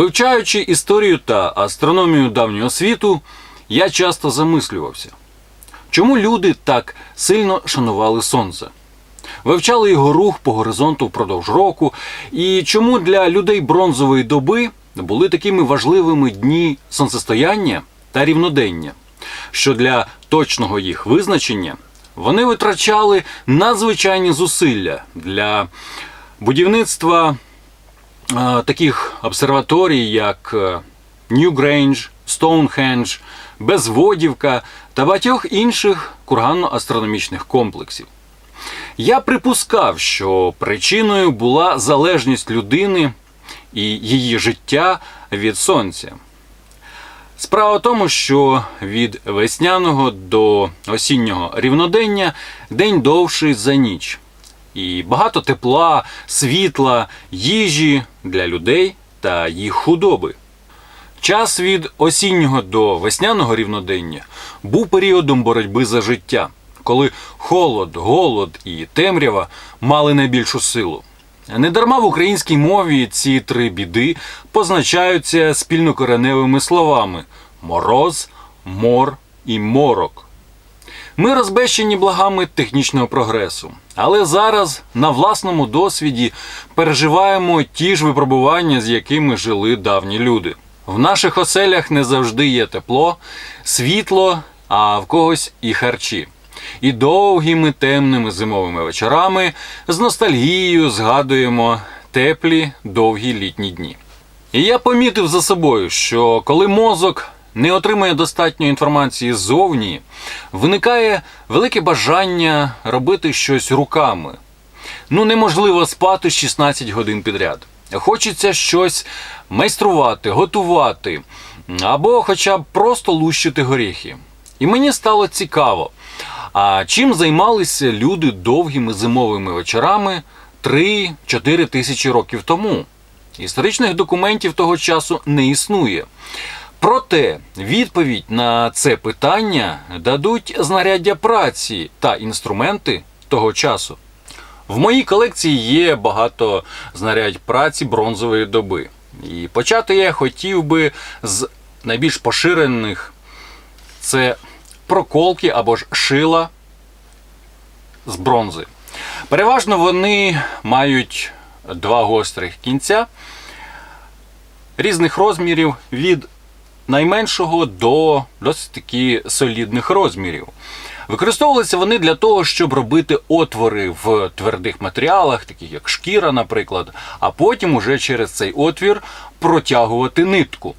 Вивчаючи історію та астрономію давнього світу, я часто замислювався, чому люди так сильно шанували сонце, вивчали його рух по горизонту впродовж року, і чому для людей бронзової доби були такими важливими дні сонцестояння та рівнодення, що для точного їх визначення вони витрачали надзвичайні зусилля для будівництва таких обсерваторій, як е, Ньюгрейндж, Стоунхендж, Безводівка та багатьох інших курганно-астрономічних комплексів. Я припускав, що причиною була залежність людини і її життя від сонця. Справа в тому, що від весняного до осіннього рівнодення день довший за ніч. І багато тепла, світла, їжі для людей та їх худоби. Час від осіннього до весняного рівнодення був періодом боротьби за життя, коли холод, голод і темрява мали найбільшу силу. Недарма в українській мові ці три біди позначаються спільнокореневими словами мороз, мор і морок. Ми розбещені благами технічного прогресу, але зараз на власному досвіді переживаємо ті ж випробування, з якими жили давні люди. В наших оселях не завжди є тепло, світло, а в когось і харчі. І довгими темними зимовими вечорами з ностальгією згадуємо теплі довгі літні дні. І я помітив за собою, що коли мозок не отримує достатньо інформації ззовні, виникає велике бажання робити щось руками. Ну, неможливо спати 16 годин підряд. Хочеться щось майструвати, готувати, або хоча б просто лущити горіхи. І мені стало цікаво, а чим займалися люди довгими зимовими вечорами 3-4 тисячі років тому? Історичних документів того часу не існує. Проте відповідь на це питання дадуть знаряддя праці та інструменти того часу. В моїй колекції є багато знарядь праці бронзової доби. І почати я хотів би з найбільш поширених це проколки або ж шила з бронзи. Переважно вони мають два гострих кінця різних розмірів від найменшого до досить таки солідних розмірів. Використовувалися вони для того, щоб робити отвори в твердих матеріалах, таких як шкіра, наприклад, а потім уже через цей отвір протягувати нитку.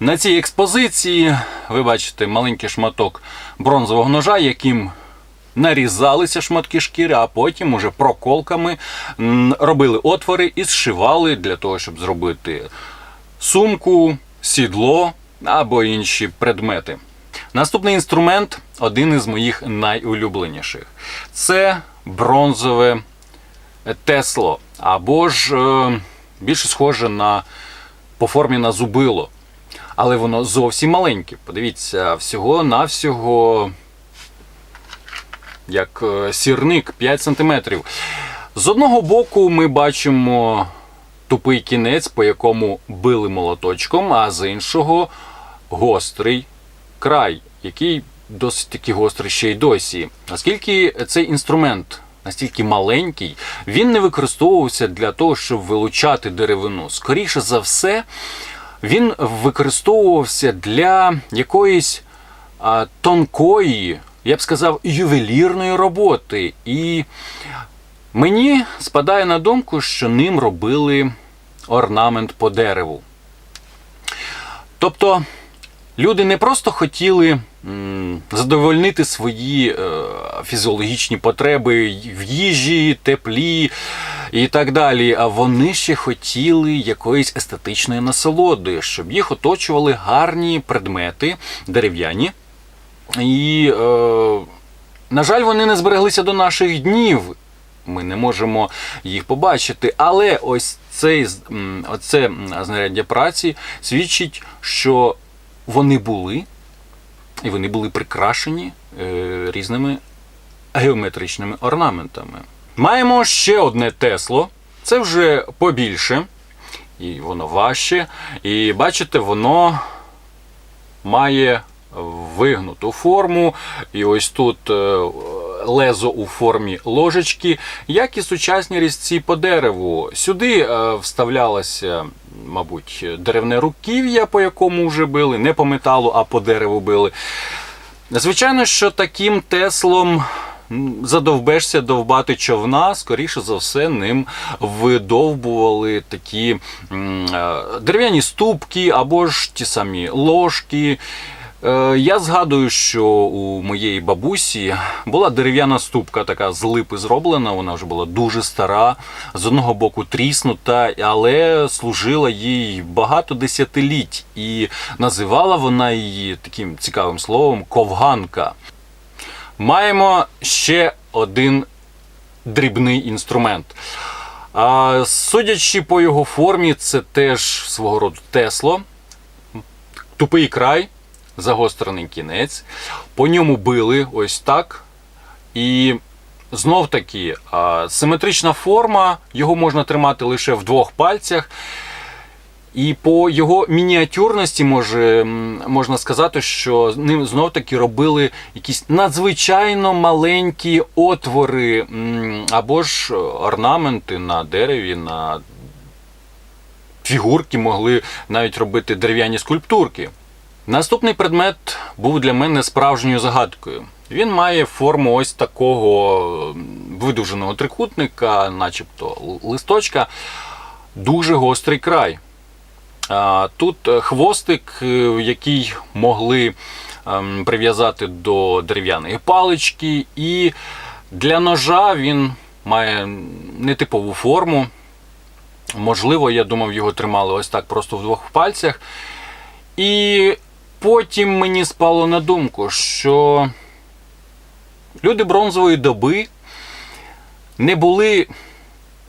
На цій експозиції ви бачите маленький шматок бронзового ножа, яким нарізалися шматки шкіри, а потім уже проколками робили отвори і зшивали для того, щоб зробити сумку, сідло або інші предмети. Наступний інструмент один із моїх найулюбленіших. Це бронзове тесло, або ж е, більше схоже на по формі на зубило. Але воно зовсім маленьке. Подивіться, всього-навсього як е, сірник 5 см. З одного боку ми бачимо тупий кінець, по якому били молоточком, а з іншого гострий край, який досить таки гострий ще й досі. Оскільки цей інструмент настільки маленький, він не використовувався для того, щоб вилучати деревину. Скоріше за все, він використовувався для якоїсь а, тонкої, я б сказав, ювелірної роботи. І мені спадає на думку, що ним робили орнамент по дереву. Тобто люди не просто хотіли задовольнити свої е, фізіологічні потреби в їжі, теплі і так далі, а вони ще хотіли якоїсь естетичної насолоди, щоб їх оточували гарні предмети дерев'яні. І, е, на жаль, вони не збереглися до наших днів. Ми не можемо їх побачити. Але ось цей, оце знаряддя праці свідчить, що вони були, і вони були прикрашені е, різними геометричними орнаментами. Маємо ще одне Тесло, це вже побільше. і воно важче. І бачите, воно має вигнуту форму. І ось тут е, лезо у формі ложечки, як і сучасні різці по дереву. Сюди е, вставлялося, мабуть, деревне руків'я, по якому вже били, не по металу, а по дереву били. Звичайно, що таким теслом задовбешся довбати човна, скоріше за все, ним видовбували такі е, дерев'яні ступки або ж ті самі ложки. Е, Я згадую, що у моєї бабусі була дерев'яна ступка, така з липи зроблена. Вона вже була дуже стара, з одного боку тріснута, але служила їй багато десятиліть, і називала вона її таким цікавим словом ковганка. Маємо ще один дрібний інструмент. А, судячи по його формі, це теж свого роду тесло. Тупий край, загострений кінець. По ньому били ось так. І знов таки симетрична форма, його можна тримати лише в двох пальцях. І по його мініатюрності може, можна сказати, що ним знов таки робили якісь надзвичайно маленькі отвори або ж орнаменти на дереві, на фігурки могли навіть робити дерев'яні скульптурки. Наступний предмет був для мене справжньою загадкою. Він має форму ось такого м, видовженого трикутника, начебто листочка, дуже гострий край. Тут е, хвостик, е, який могли ем, прив'язати до дерев'яної палички, і для ножа він має нетипову форму. Можливо, я думав, його тримали ось так просто в двох пальцях. І потім мені спало на думку, що люди бронзової доби не були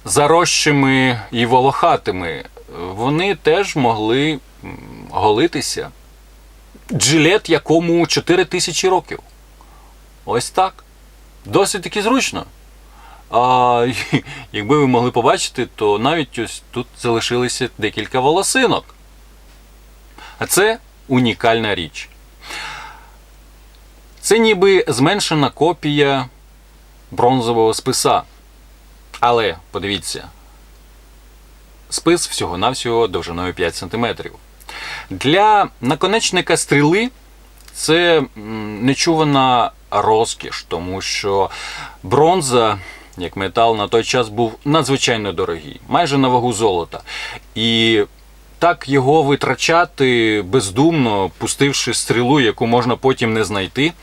заросшими і волохатими. Вони теж могли голитися. Джилет, якому 4 тисячі років. Ось так. Досить таки зручно. А якби ви могли побачити, то навіть ось тут залишилися декілька волосинок. А це унікальна річ. Це ніби зменшена копія бронзового списа. Але подивіться, спис всього-навсього довжиною 5 см. Для наконечника стріли це нечувана розкіш, тому що бронза, як метал, на той час був надзвичайно дорогий, майже на вагу золота. І так його витрачати бездумно, пустивши стрілу, яку можна потім не знайти,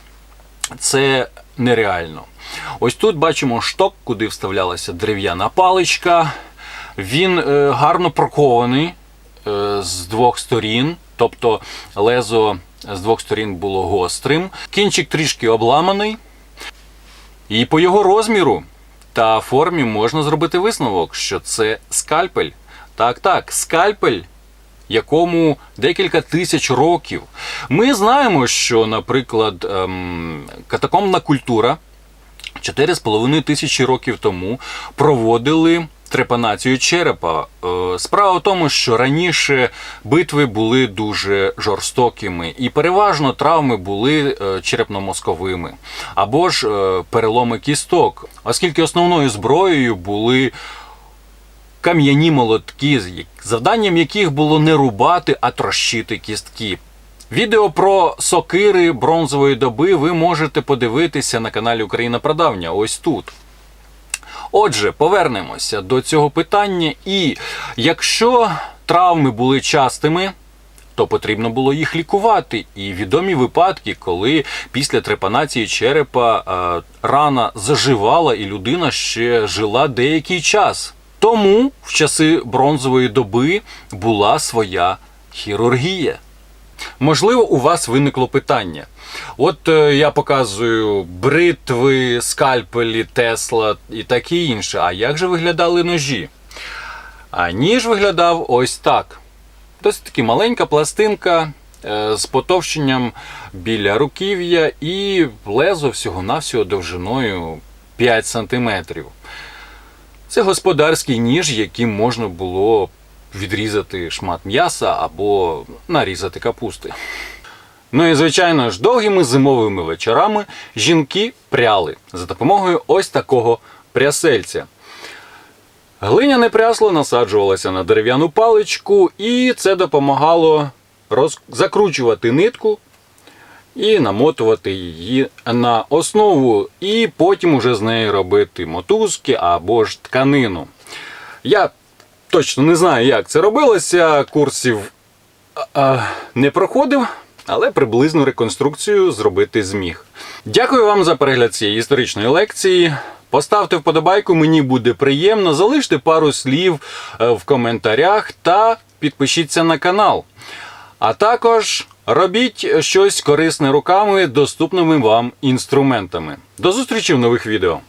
це нереально. Ось тут бачимо шток, куди вставлялася дерев'яна паличка. Він е, гарно прокований е, з двох сторін, тобто лезо з двох сторін було гострим. Кінчик трішки обламаний. І по його розміру та формі можна зробити висновок, що це скальпель. Так, так, скальпель, якому декілька тисяч років. Ми знаємо, що, наприклад, ем, катакомбна культура 4,5 тисячі років тому проводили трепанацію черепа. Е, Справа в тому, що раніше битви були дуже жорстокими, і переважно травми були е, черепно-мозковими або ж е, переломи кісток, оскільки основною зброєю були кам'яні молотки, завданням яких було не рубати, а трощити кістки. Відео про сокири бронзової доби ви можете подивитися на каналі Україна Прадавня ось тут. Отже, повернемося до цього питання. І якщо травми були частими, то потрібно було їх лікувати. І відомі випадки, коли після трепанації черепа е, рана заживала, і людина ще жила деякий час. Тому в часи бронзової доби була своя хірургія. Можливо, у вас виникло питання. От е, я показую бритви, скальпелі, Тесла і таке інше. А як же виглядали ножі? А ніж виглядав ось так. Досить таки маленька пластинка е, з потовщенням біля руків'я і лезо всього-навсього довжиною 5 см. Це господарський ніж, яким можна було відрізати шмат м'яса або нарізати капусти. Ну і звичайно ж, довгими зимовими вечорами жінки пряли за допомогою ось такого прясельця. Глиняне прясло насаджувалося на дерев'яну паличку, і це допомагало роз... закручувати нитку і намотувати її на основу, і потім уже з неї робити мотузки або ж тканину. Я точно не знаю, як це робилося, курсів а, не проходив, але приблизну реконструкцію зробити зміг. Дякую вам за перегляд цієї історичної лекції. Поставте вподобайку, мені буде приємно. Залиште пару слів е, в коментарях та підпишіться на канал. А також робіть щось корисне руками доступними вам інструментами. До зустрічі в нових відео.